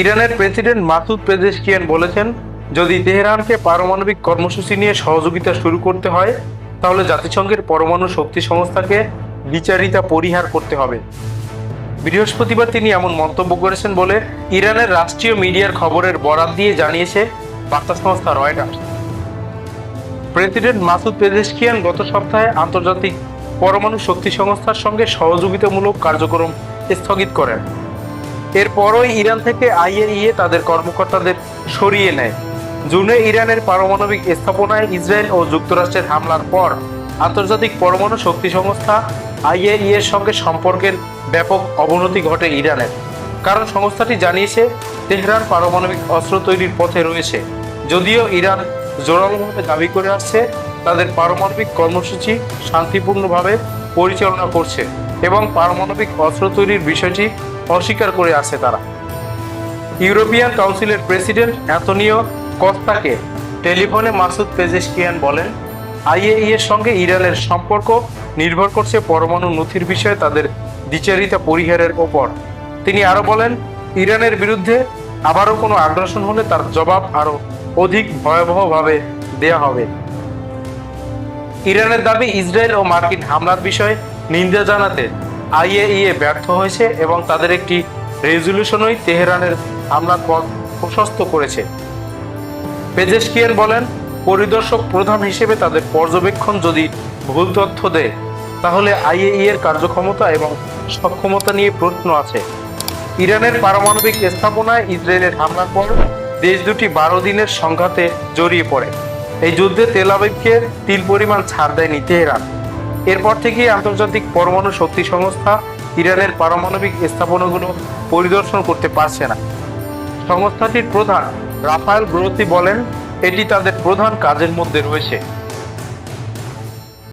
ইরানের president Masoud Pezeshkian বলেছেন, যদি তেহরানকে পারমাণবিক কর্মসূচি নিয়ে সহযোগিতা শুরু করতে হয়, তাহলে জাতিসংঘের পরমাণু শক্তি সংস্থাকে বিচারিতা পরিহার করতে হবে। বৃহস্পতিবার তিনি এমন মন্তব্য করেছেন বলে ইরানের রাষ্ট্রীয় মিডিয়ার খবরের বরাত দিয়ে জানিয়েছে বার্তা সংস্থা রয়টার্স। প্রেসিডেন্ট মাসুদ পেজেশকিয়ান গত সপ্তাহে আন্তর্জাতিক পরমাণু শক্তি সংস্থার সঙ্গে সহযোগিতামূলক কার্যক্রম স্থগিত করেন। এরপরই ইরান থেকে আইএইএ তাদের কর্মকর্তাদের সরিয়ে নেয়। জুনে ইরানের পারমাণবিক স্থাপনায় ইসরায়েল ও যুক্তরাষ্ট্রের হামলার পর আন্তর্জাতিক পরমাণু শক্তি সংস্থা আইএইএ এর সঙ্গে সম্পর্কের ব্যাপক অবনতি ঘটে ইরানের। কারণ সংস্থাটি জানিয়েছে, তেহরান পারমাণবিক অস্ত্র তৈরির পথে রয়েছে। যদিও ইরান জোরালোভাবে দাবি করে আসছে, তাদের পারমাণবিক কর্মসূচি শান্তিপূর্ণভাবে পরিচালনা করছে এবং পারমাণবিক অস্ত্র তৈরির বিষয়টি অস্বীকার করে আসছে তারা। ইউরোপিয়ান কাউন্সিলের প্রেসিডেন্ট অ্যান্তনিও কস্তাকে টেলিফোনে মাসুদ পেজেশকিয়ান বলেন, আইএই এর সঙ্গে ইরানের সম্পর্ক নির্ভর করছে পরমাণু নথির বিষয়ে তাদের দ্বিচারিতা পরিহারের ওপর। তিনি আরও বলেন, ইরানের বিরুদ্ধে আবারও কোনো আগ্রাসন হলে তার জবাব আরও অধিক ভয়াবহভাবে দেয়া হবে। ইরানের দাবি ইসরায়েল ও মার্কিন হামলার বিষয়ে নিন্দা জানাতে আইএইএ ব্যর্থ হয়েছে এবং তাদের একটি রেজলিউশনই তেহরানের হামলার পথ প্রশস্ত করেছে। পেজেশকিয়ান বলেন, পরিদর্শক প্রধান হিসেবে তাদের পর্যবেক্ষণ যদি ভুল তথ্য দেয়, তাহলে আইএই এর কার্যক্ষমতা এবং সক্ষমতা নিয়ে প্রশ্ন আছে। ইরানের পারমাণবিক স্থাপনায় ইসরায়েলের হামলার পর দেশ দুটি বারো দিনের সংঘাতে জড়িয়ে পড়ে। এই যুদ্ধে তেল আবিবকে তিল পরিমাণ ছাড় দেয়নি তেহরান। এরপর থেকে আন্তর্জাতিক পরমাণু শক্তি সংস্থা ইরানের পারমাণবিক স্থাপনাগুলো পরিদর্শন করতে পারছে না। সংস্থাটির প্রধান রাফায়েল ব্রোতি বলেন, এটি তাদের প্রধান কাজের মধ্যে রয়েছে।